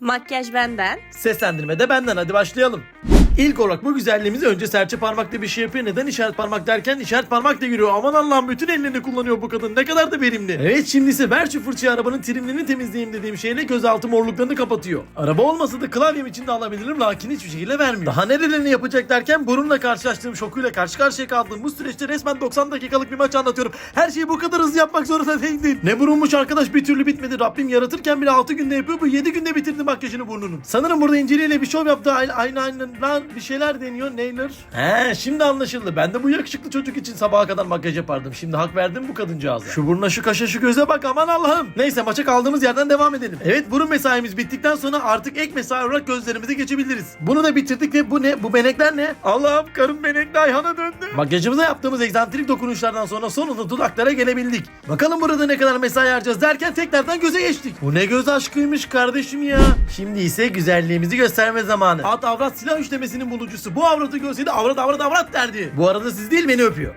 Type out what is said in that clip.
Makyaj benden. Seslendirme de benden hadi başlayalım. İlk olarak bu güzelliğimizi önce serçe parmakla bir şey yapıyor. Neden işaret parmak derken işaret parmak da giriyor. Aman Allah'ım bütün ellerini kullanıyor bu kadın. Ne kadar da verimli. Evet şimdi ise ver şu fırçayı arabanın trimlerini temizleyeyim dediğim şeyle gözaltı morluklarını kapatıyor. Araba olmasa da klavyem için de alabilirim lakin hiçbir şekilde vermiyor. Daha nerelerini yapacak derken burunla karşılaştığım şokuyla karşı karşıya kaldığım bu süreçte resmen 90 dakikalık bir maç anlatıyorum. Her şeyi bu kadar hızlı yapmak zorunda değildim. Ne burunmuş arkadaş bir türlü bitmedi. Rabbim yaratırken bile 6 günde yapıyor. Bu 7 günde bitirdi makyajını burnunun. Sanırım burada inceliyle bir şov yaptı. Aynı aynı lan bir şeyler deniyor. Neyler? He şimdi anlaşıldı. Ben de bu yakışıklı çocuk için sabaha kadar makyaj yapardım. Şimdi hak verdim bu kadıncağıza. Şu buruna şu kaşa şu göze bak aman Allah'ım. Neyse maça kaldığımız yerden devam edelim. Evet burun mesaimiz bittikten sonra artık ek mesai olarak gözlerimize geçebiliriz. Bunu da bitirdik ve bu ne? Bu benekler ne? Allah'ım karım benekli Ayhan'a döndü. Makyajımıza yaptığımız egzantrik dokunuşlardan sonra sonunda dudaklara gelebildik. Bakalım burada ne kadar mesai harcayacağız derken tekrardan göze geçtik. Bu ne göz aşkıymış kardeşim ya. Şimdi ise güzelliğimizi gösterme zamanı. At avrat silah üçlemesinin bulucusu. Bu avratı görseydi avrat avrat avrat derdi. Bu arada siz değil beni öpüyor.